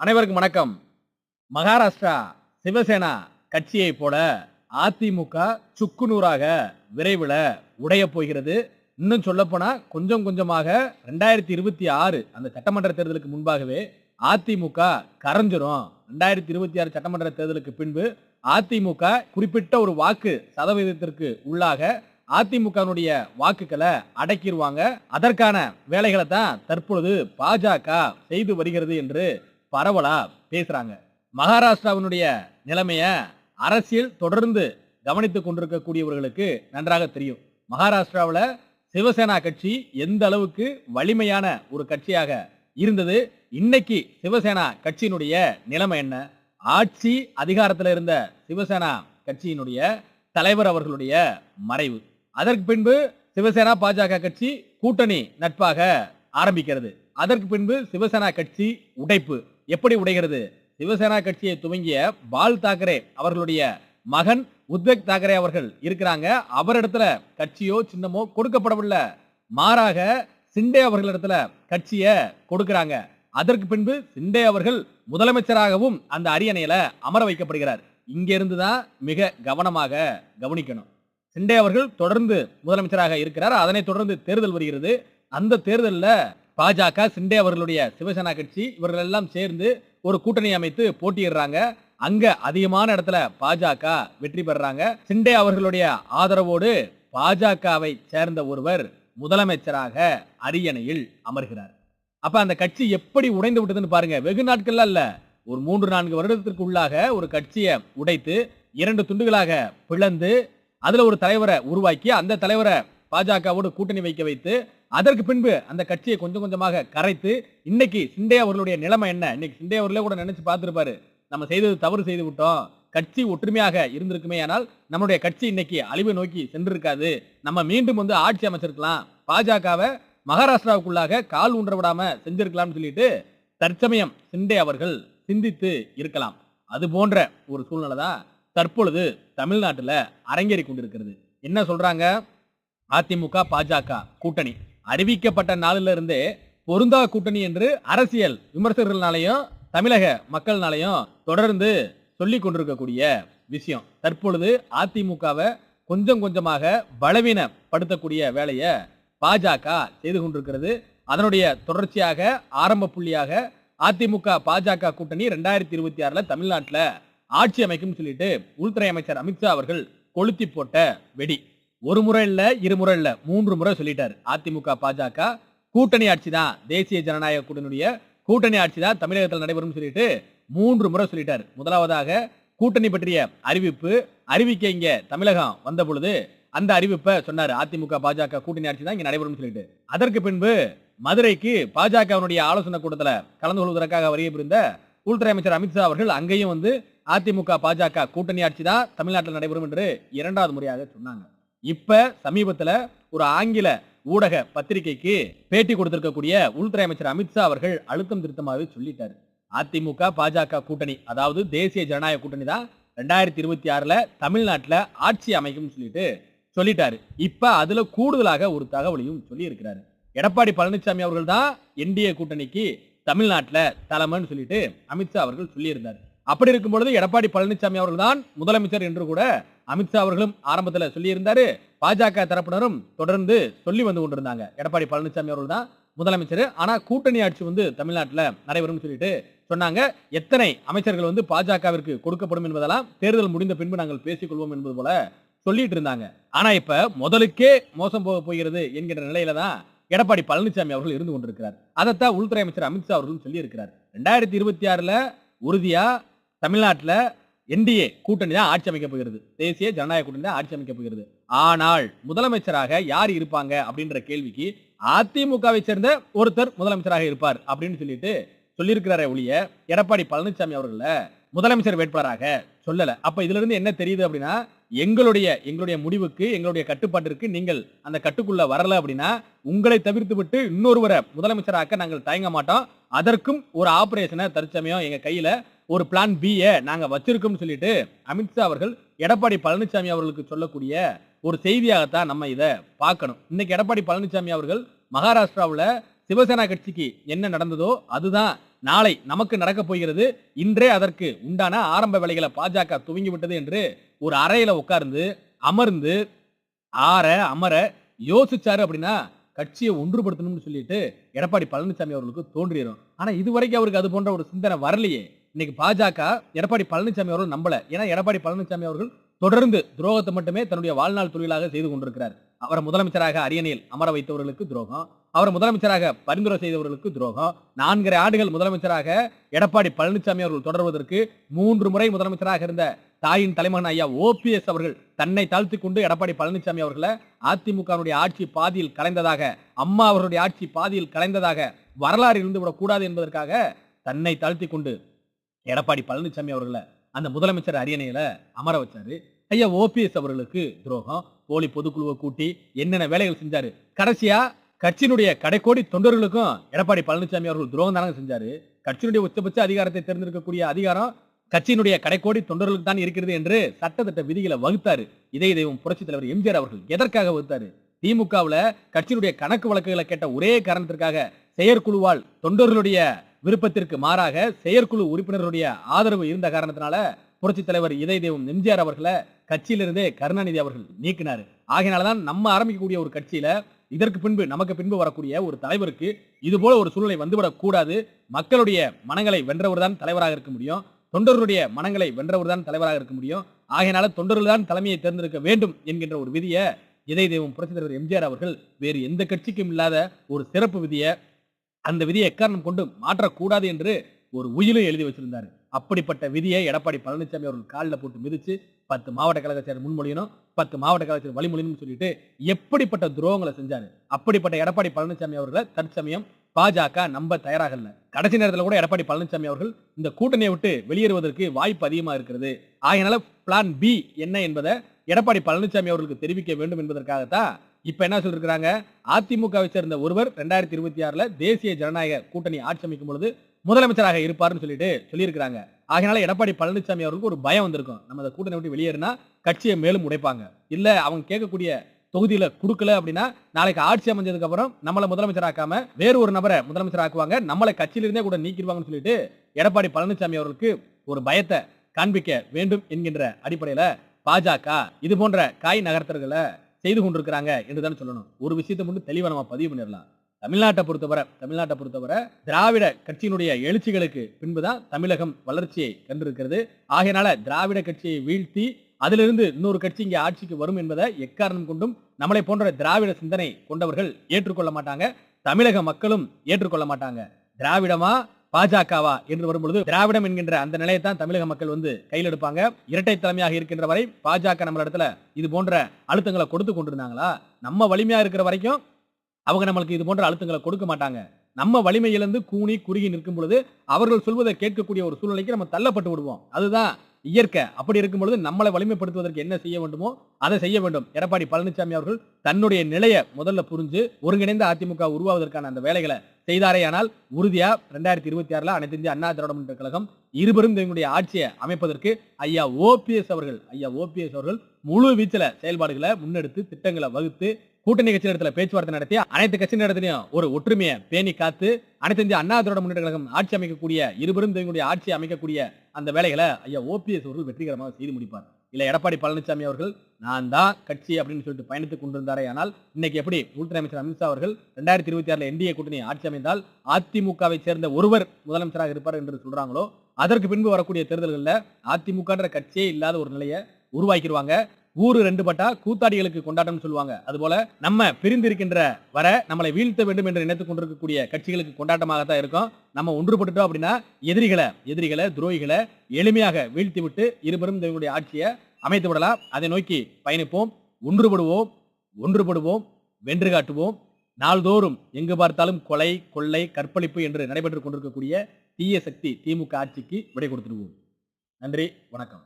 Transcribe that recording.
அனைவருக்கும் வணக்கம். மகாராஷ்டிரா சிவசேனா கட்சியை போல அதிமுக சுக்குநூறாக விரைவில் உடைய போகிறது. இன்னும் சொல்லப்போனா கொஞ்சம் கொஞ்சமாக ரெண்டாயிரத்தி இருபத்தி ஆறு அந்த சட்டமன்ற தேர்தலுக்கு முன்பாகவே அதிமுக கரைஞ்சிரும். ரெண்டாயிரத்தி இருபத்தி ஆறு சட்டமன்ற தேர்தலுக்கு பின்பு அதிமுக குறிப்பிட்ட ஒரு வாக்கு சதவீதத்திற்கு உள்ளாக அதிமுகனுடைய வாக்குகளை அடக்கிடுவாங்க. அதற்கான வேலைகளை தான் தற்பொழுது பாஜக செய்து வருகிறது என்று பரவலா பேசுறாங்க. மகாராஷ்டிராவினுடைய நிலைமைய அரசியல் தொடர்ந்து கவனித்துக் கொண்டிருக்கக்கூடியவர்களுக்கு நன்றாக தெரியும். மகாராஷ்டிராவில் சிவசேனா கட்சி எந்த அளவுக்கு வலிமையான ஒரு கட்சியாக இருந்தது இன்னைக்கு சிவசேனா கட்சியினுடைய நிலைமை என்ன? ஆட்சி அதிகாரத்தில் இருந்த சிவசேனா கட்சியினுடைய தலைவர் அவர்களுடைய மறைவு. அதற்கு பின்பு சிவசேனா பாஜக கட்சி கூட்டணி நட்பாக ஆரம்பிக்கிறது. அதற்கு பின்பு சிவசேனா கட்சி உடைப்பு. எப்படி உடைகிறது? சிவசேனா கட்சியை துவங்கிய பால் தாக்கரே அவர்களுடைய மகன் உத்வேக் தாக்கரே அவர்கள் இருக்கிறாங்க. அவரிடத்துல கட்சியோ சின்னமோ கொடுக்கப்படவில்லை. மாறாக சிண்டே அவர்களிடத்துல கட்சியை கொடுக்கிறாங்க. அதற்கு பின்பு சிண்டே அவர்கள் முதலமைச்சராகவும் அந்த அரியணையில அமர வைக்கப்படுகிறார். இங்கிருந்து தான் மிக கவனமாக கவனிக்கணும். சிண்டே அவர்கள் தொடர்ந்து முதலமைச்சராக இருக்கிறார். அதனை தொடர்ந்து தேர்தல் வருகிறது. அந்த தேர்தலில் பாஜக சிண்டே அவர்களுடைய சிவசேனா கட்சி இவர்கள் எல்லாம் சேர்ந்து ஒரு கூட்டணி அமைத்து போட்டியிடுறாங்க. அங்க அதிகமான இடத்துல பாஜக வெற்றி பெறாங்க சிண்டே அவர்களுடைய ஆதரவோடு பாஜகவை சேர்ந்த ஒருவர் முதலமைச்சராக அரியணையில் அமர்கிறார். அப்ப அந்த கட்சி எப்படி உடைந்து விட்டதுன்னு பாருங்க. வெகு நாட்கள்ல இல்ல ஒரு மூன்று நான்கு வருடத்திற்கு உள்ளாக ஒரு கட்சியை உடைத்து இரண்டு துண்டுகளாக பிளந்து அதுல ஒரு தலைவரை உருவாக்கி அந்த தலைவரை பாஜகவோடு கூட்டணி வைக்க வைத்து அதற்கு பின்பு அந்த கட்சியை கொஞ்சம் கொஞ்சமாக கரைத்து இன்னைக்கு சிண்டே அவர்களுடைய நிலைமை என்ன? இன்னைக்கு சிண்டே அவர்களே கூட நினைச்சு பார்த்துருப்பாரு. நம்ம செய்தது தவறு செய்து விட்டோம். கட்சி ஒற்றுமையாக இருந்திருக்குமே ஆனால் நம்மளுடைய கட்சி இன்னைக்கு அழிவை நோக்கி சென்றிருக்காது. நம்ம மீண்டும் வந்து ஆட்சி அமைச்சிருக்கலாம். பாஜகவை மகாராஷ்டிராவுக்குள்ளாக கால் ஊன்ற விடாம செஞ்சிருக்கலாம்னு சொல்லிட்டு தற்சமயம் சிண்டே அவர்கள் சிந்தித்து இருக்கலாம். அது போன்ற ஒரு சூழ்நிலை தான் தற்பொழுது தமிழ்நாட்டில் அரங்கேறி கொண்டிருக்கிறது. என்ன சொல்றாங்க? அதிமுக பாஜக கூட்டணி. அறிவிக்கப்பட்ட நாளிலிருந்தே பொருந்தா கூட்டணி என்று அரசியல் விமர்சகர்களாலையும் தமிழக மக்கள்னாலையும் தொடர்ந்து சொல்லி கொண்டிருக்கக்கூடிய விஷயம். தற்பொழுது அதிமுகவை கொஞ்சம் கொஞ்சமாக பலவீனப்படுத்தக்கூடிய வேலையை பாஜக செய்து கொண்டிருக்கிறது. அதனுடைய தொடர்ச்சியாக ஆரம்ப புள்ளியாக அதிமுக பாஜக கூட்டணி ரெண்டாயிரத்தி இருபத்தி ஆறுல தமிழ்நாட்டில் ஆட்சி அமைக்கும் சொல்லிட்டு உள்துறை அமைச்சர் அமித்ஷா அவர்கள் கொளுத்தி போட்ட வெடி. ஒரு முறை இல்ல இருமுறை இல்ல மூன்று முறை சொல்லிட்டாரு. அதிமுக பாஜக கூட்டணி ஆட்சி தான் தேசிய ஜனநாயக கூட்டணியுடைய கூட்டணி ஆட்சி தான் தமிழகத்தில் நடைபெறும் சொல்லிட்டு மூன்று முறை சொல்லிட்டாரு. முதலாவதாக கூட்டணி பற்றிய அறிவிப்பு அறிவிக்க இங்க தமிழகம் வந்த பொழுது அந்த அறிவிப்பை சொன்னார். அதிமுக பாஜக கூட்டணி ஆட்சி தான் இங்க நடைபெறும் சொல்லிட்டு. அதற்கு பின்பு மதுரைக்கு பாஜகவினுடைய ஆலோசனை கூட்டத்தில் கலந்து கொள்வதற்காக வருகை புரிந்த உள்துறை அமைச்சர் அமித்ஷா அவர்கள் அங்கேயும் வந்து அதிமுக பாஜக கூட்டணி ஆட்சி தான் தமிழ்நாட்டில் நடைபெறும் என்று இரண்டாவது முறையாக சொன்னாங்க. இப்ப சமீபத்துல ஒரு ஆங்கில ஊடக பத்திரிகைக்கு பேட்டி கொடுத்திருக்கக்கூடிய உள்துறை அமைச்சர் அமித்ஷா அவர்கள் அழுத்தம் திருத்தமாகவே சொல்லிட்டாரு. அதிமுக பாஜக கூட்டணி அதாவது தேசிய ஜனநாயக கூட்டணி தான் ரெண்டாயிரத்தி இருபத்தி ஆறுல தமிழ்நாட்டில் ஆட்சி அமைக்கும் சொல்லிட்டு சொல்லிட்டாரு. இப்ப அதுல கூடுதலாக ஒரு தகவலையும் சொல்லி இருக்கிறாரு எடப்பாடி பழனிசாமி அவர்கள் தான் என்டிஏ கூட்டணிக்கு தமிழ்நாட்டில் தலைமைன்னு சொல்லிட்டு அமித்ஷா அவர்கள் சொல்லியிருந்தார். அப்படி இருக்கும் பொழுது எடப்பாடி பழனிசாமி அவர்கள் தான் முதலமைச்சர் என்று கூட அமித்ஷா அவர்களும் ஆரம்பத்தில் சொல்லியிருந்தாரு பாஜக தரப்பினரும் தொடர்ந்து சொல்லி வந்து கொண்டிருந்தாங்க. எடப்பாடி பழனிசாமி அவர்கள் தான் முதலமைச்சர். ஆனால் கூட்டணி ஆட்சி வந்து தமிழ்நாட்டில் நடைபெறும் சொல்லிட்டு சொன்னாங்க. எத்தனை அமைச்சர்கள் வந்து பாஜகவிற்கு கொடுக்கப்படும் என்பதெல்லாம் தேர்தல் முடிந்த பின்பு நாங்கள் பேசிக்கொள்வோம் என்பது போல சொல்லிட்டு இருந்தாங்க. ஆனா இப்ப முதலுக்கே மோசம் போக போகிறது என்கிற நிலையில தான் எடப்பாடி பழனிசாமி அவர்கள் இருந்து கொண்டிருக்கிறார். அதைத்தான் உள்துறை அமைச்சர் அமித்ஷா அவர்களும் சொல்லியிருக்கிறார். ரெண்டாயிரத்தி இருபத்தி ஆறுல உறுதியா தமிழ்நாட்டில் என்டிஏ கூட்டணி தான் ஆட்சி அமைக்க போகிறது. தேசிய ஜனநாயக கூட்டணி தான் ஆட்சி அமைக்க போகிறது. ஆனால் முதலமைச்சராக யார் இருப்பாங்க அப்படின்ற கேள்விக்கு அதிமுகவை சேர்ந்த ஒருத்தர் முதலமைச்சராக இருப்பார் அப்படின்னு சொல்லிட்டு சொல்லியிருக்கிறாரே ஒழிய எடப்பாடி பழனிசாமி அவர்கள முதலமைச்சர் வேட்பாளராக சொல்லல. அப்ப இதுல இருந்து என்ன தெரியுது அப்படின்னா எங்களுடைய எங்களுடைய முடிவுக்கு எங்களுடைய கட்டுப்பாட்டிற்கு நீங்கள் அந்த கட்டுக்குள்ள வரல அப்படின்னா உங்களை தவிர்த்து விட்டு இன்னொருவரை முதலமைச்சராக்க நாங்கள் தயங்க மாட்டோம். அதற்கும் ஒரு ஆபரேஷனை தற்சமயம் எங்க கையில ஒரு பிளான் பியை நாங்கள் வச்சிருக்கோம்னு சொல்லிட்டு அமித்ஷா அவர்கள் எடப்பாடி பழனிசாமி அவர்களுக்கு சொல்லக்கூடிய ஒரு செய்தியாகத்தான் நம்ம இதை பார்க்கணும். இன்னைக்கு எடப்பாடி பழனிசாமி அவர்கள் மகாராஷ்டிராவில் சிவசேனா கட்சிக்கு என்ன நடந்ததோ அதுதான் நாளை நமக்கு நடக்க போகிறது. இன்றே அதற்கு உண்டான ஆரம்ப வேலைகளை பாஜக துவங்கி விட்டது என்று ஒரு அறையில உட்கார்ந்து அமர்ந்து ஆற அமர யோசிச்சாரு அப்படின்னா கட்சியை ஒன்றுபடுத்தணும்னு சொல்லிட்டு எடப்பாடி பழனிசாமி அவர்களுக்கு தோன்றிடும் ஆனா இதுவரைக்கும் அவருக்கு அது போன்ற ஒரு சிந்தனை வரலையே. இன்னைக்கு பாஜக எடப்பாடி பழனிசாமி அவர்கள் நம்பல. ஏன்னா எடப்பாடி பழனிசாமி அவர்கள் தொடர்ந்து துரோகத்தை மட்டுமே தன்னுடைய வாழ்நாள் தொழிலாக செய்து கொண்டிருக்கிறார். அவரை முதலமைச்சராக அரியணையில் அமர வைத்தவர்களுக்கு துரோகம். அவரை முதலமைச்சராக பரிந்துரை செய்தவர்களுக்கு துரோகம். நான்கரை ஆண்டுகள் முதலமைச்சராக எடப்பாடி பழனிசாமி அவர்கள் தொடர்வதற்கு மூன்று முறை முதலமைச்சராக இருந்த தாயின் தலைமகன் ஐயா ஓபிஎஸ் அவர்கள் தன்னை தாழ்த்தி கொண்டு எடப்பாடி பழனிசாமி அவர்களை அதிமுகவுடைய ஆட்சி பாதியில் கலைந்ததாக அம்மா அவர்களுடைய ஆட்சி பாதியில் கலைந்ததாக வரலாறு இருந்து விடக்கூடாது என்பதற்காக தன்னை தாழ்த்தி கொண்டு எடப்பாடி பழனிசாமி அவர்களை அந்த முதலமைச்சர் அரியணையில அமர வச்சாரு. ஐயா ஓபிஎஸ் அவர்களுக்கு துரோகம். போலி பொதுக்குழுவை கூட்டி என்னென்ன வேலைகள் செஞ்சாரு? கடைசியா கட்சியினுடைய கடைக்கோடி தொண்டர்களுக்கும் எடப்பாடி பழனிசாமி அவர்கள் துரோகம் தானங்க செஞ்சாரு. கட்சியினுடைய உச்சபட்ச அதிகாரத்தை தேர்ந்தெடுக்கக்கூடிய அதிகாரம் கட்சியினுடைய கடைக்கோடி தொண்டர்களுக்கு தான் இருக்கிறது என்று சட்டத்திட்ட விதிகளை வகுத்தாரு. இதே தெய்வம் புரட்சி தலைவர் எம்ஜிஆர் அவர்கள் எதற்காக வகுத்தாரு? திமுகவுல கட்சியினுடைய கணக்கு வழக்குகளை கேட்ட ஒரே காரணத்திற்காக செயற்குழுவால் தொண்டர்களுடைய விருப்பத்திற்கு மாறாக செயற்குழு உறுப்பினருடைய ஆதரவு இருந்த காரணத்தினால புரட்சி தலைவர் இதய தேவம் எம்ஜிஆர் அவர்களை கட்சியிலிருந்தே கருணாநிதி அவர்கள் நீக்கினார். ஆகையினாலதான் நம்ம ஆரம்பிக்கக்கூடிய ஒரு கட்சியில இதற்கு பின்பு நமக்கு பின்பு வரக்கூடிய ஒரு தலைவருக்கு இது போல ஒரு சூழ்நிலை வந்துவிடக்கூடாது மக்களுடைய மனங்களை வென்றவர் தான் தலைவராக இருக்க முடியும். தொண்டர்களுடைய மனங்களை வென்றவர் தான் தலைவராக இருக்க முடியும். ஆகையினால தொண்டர்கள் தான் தலைமையை தேர்ந்தெடுக்க வேண்டும் என்கின்ற ஒரு விதியை இதய தெய்வம் புரட்சி தலைவர் எம்ஜிஆர் அவர்கள் வேறு எந்த கட்சிக்கும் இல்லாத ஒரு சிறப்பு விதியை அந்த விதியை எக்காரணம் கொண்டு மாற்றக்கூடாது என்று ஒரு உயிலும் எழுதி வச்சிருந்தாரு. அப்படிப்பட்ட விதியை எடப்பாடி பழனிசாமி அவர்கள் காலில் போட்டு மிதிச்சு பத்து மாவட்ட கழக செயலர் முன்மொழியணும் பத்து மாவட்ட கழக செயலர் சொல்லிட்டு எப்படிப்பட்ட துரோகங்களை செஞ்சாரு? அப்படிப்பட்ட எடப்பாடி பழனிசாமி அவர்களை தற்சமயம் பாஜக நம்ப தயாராகல கடைசி நேரத்தில் கூட எடப்பாடி பழனிசாமி அவர்கள் இந்த கூட்டணியை விட்டு வெளியேறுவதற்கு வாய்ப்பு அதிகமா இருக்கிறது. ஆகையினால பிளான் பி என்ன என்பதை எடப்பாடி பழனிசாமி அவர்களுக்கு தெரிவிக்க வேண்டும் என்பதற்காகத்தான் இப்ப என்ன சொல்லிருக்கிறாங்க? அதிமுகவை சேர்ந்த ஒருவர் ரெண்டாயிரத்தி இருபத்தி ஆறுல தேசிய ஜனநாயக கூட்டணி ஆட்சி அமைக்கும் பொழுது முதலமைச்சராக இருப்பார்னு சொல்லிட்டு சொல்லியிருக்கிறாங்க. ஆகினால எடப்பாடி பழனிசாமி அவருக்கு ஒரு பயம் வந்திருக்கும். நம்ம அந்த கூட்டணி விட்டு வெளியேறினா கட்சியை மேலும் உடைப்பாங்க. இல்ல அவங்க கேட்கக்கூடிய தொகுதியில கொடுக்கல அப்படின்னா நாளைக்கு ஆட்சி அமைஞ்சதுக்கு அப்புறம் நம்மளை முதலமைச்சராக்காம வேறு ஒரு நபரை முதலமைச்சர் ஆக்குவாங்க நம்மளை கட்சியிலிருந்தே கூட நீக்கிடுவாங்கன்னு சொல்லிட்டு எடப்பாடி பழனிசாமி அவர்களுக்கு ஒரு பயத்தை காண்பிக்க வேண்டும் என்கின்ற அடிப்படையில பாஜக இது போன்ற காய் நகர்த்தர்களை செய்து கொண்டிருக்கிறாங்க என்று தானே சொல்லணும். ஒரு விஷயத்தை மட்டும் தெளிவாக நம்ம பதிவு பண்ணிடலாம். தமிழ்நாட்டை பொறுத்தவரை தமிழ்நாட்டை பொறுத்தவரை திராவிட கட்சியினுடைய எழுச்சிகளுக்கு பின்புதான் தமிழகம் வளர்ச்சியை கண்டிருக்கிறது. ஆகையினால திராவிட கட்சியை வீழ்த்தி அதிலிருந்து இன்னொரு கட்சி இங்கே ஆட்சிக்கு வரும் என்பதை எக்காரணம் கொண்டும் நம்மளை போன்ற திராவிட சிந்தனை கொண்டவர்கள் ஏற்றுக்கொள்ள மாட்டாங்க. தமிழக மக்களும் ஏற்றுக்கொள்ள மாட்டாங்க. திராவிடமா பாஜகவா என்று வரும்பொழுது திராவிடம் என்கின்ற அந்த நிலையை தான் தமிழக மக்கள் வந்து கையில் எடுப்பாங்க. இரட்டை தலைமையாக இருக்கின்ற வரை பாஜக நம்ம இடத்துல இது போன்ற அழுத்தங்களை கொடுத்து கொண்டிருந்தாங்களா? நம்ம வலிமையா இருக்கிற வரைக்கும் அவங்க நம்மளுக்கு இது போன்ற அழுத்தங்களை கொடுக்க மாட்டாங்க. நம்ம வலிமையிலிருந்து கூணி கூனி குறுகி நிற்கும் பொழுது அவர்கள் சொல்வதை கேட்கக்கூடிய ஒரு சூழ்நிலைக்கு நம்ம தள்ளப்பட்டு விடுவோம். அதுதான் இயற்கை. அப்படி இருக்கும் பொழுது நம்மளை வலிமைப்படுத்துவதற்கு என்ன செய்ய வேண்டுமோ அதை செய்ய வேண்டும். எடப்பாடி பழனிசாமி அவர்கள் தன்னுடைய நிலையை முதல்ல புரிஞ்சு ஒருங்கிணைந்த அதிமுக உருவாவதற்கான அந்த வேலைகளை செய்தாரேயானால் உறுதியா ரெண்டாயிரத்தி இருபத்தி ஆறுல அனைத்து இந்திய அண்ணா திராவிட முன்னேற்ற கழகம் இருவரும் தங்களுடைய ஆட்சியை அமைப்பதற்கு ஐயா ஓபிஎஸ் அவர்கள் ஐயா ஓபிஎஸ் அவர்கள் முழு வீச்சில் செயல்பாடுகளை முன்னெடுத்து திட்டங்களை வகுத்து கூட்டணி கட்சி இடத்துல பேச்சுவார்த்தை நடத்தி அனைத்து கட்சி இடத்துலயும் ஒரு ஒற்றுமையை பேணி காத்து அனைத்து இந்திய அண்ணா திராவிட முன்னேற்ற கழகம் ஆட்சி அமைக்கக்கூடிய இருவரும் தங்களுடைய ஆட்சி அமைக்கக்கூடிய அந்த வேலைகளை ஐயா ஓபிஎஸ் அவர்கள் வெற்றிகரமாக செய்து முடிப்பார். இல்ல எடப்பாடி பழனிசாமி அவர்கள் நான் தான் கட்சி அப்படின்னு சொல்லிட்டு பயணித்துக் கொண்டிருந்தாரே ஆனால் இன்னைக்கு எப்படி உள்துறை அமைச்சர் அமித்ஷா அவர்கள் ரெண்டாயிரத்தி இருபத்தி ஆறுல என்டிஏ கூட்டணி ஆட்சி அமைந்தால் அதிமுகவை சேர்ந்த ஒருவர் முதலமைச்சராக இருப்பார் என்று சொல்றாங்களோ அதற்கு பின்பு வரக்கூடிய தேர்தல்களில் அதிமுகன்ற கட்சியே இல்லாத ஒரு நிலையை உருவாக்கிடுவாங்க. ஊரு ரெண்டு பட்டா கூத்தாடிகளுக்கு கொண்டாட்டம்னு சொல்லுவாங்க. அதுபோல நம்ம பிரிந்திருக்கின்ற வர நம்மளை வீழ்த்த வேண்டும் என்று நினைத்துக் கொண்டிருக்கக்கூடிய கட்சிகளுக்கு கொண்டாட்டமாகத்தான் இருக்கும். நம்ம ஒன்றுபட்டுட்டோம் அப்படின்னா எதிரிகளை எதிரிகளை துரோகிகளை எளிமையாக வீழ்த்தி விட்டு இருவரும் தங்களுடைய ஆட்சியை அமைத்து விடலாம். அதை நோக்கி பயணிப்போம். ஒன்றுபடுவோம். ஒன்றுபடுவோம். வென்று காட்டுவோம். நாள்தோறும் எங்கு பார்த்தாலும் கொலை கொள்ளை கற்பழிப்பு என்று நடைபெற்றுக் கொண்டிருக்கக்கூடிய தீய சக்தி திமுக ஆட்சிக்கு விடை கொடுத்துடுவோம். நன்றி. வணக்கம்.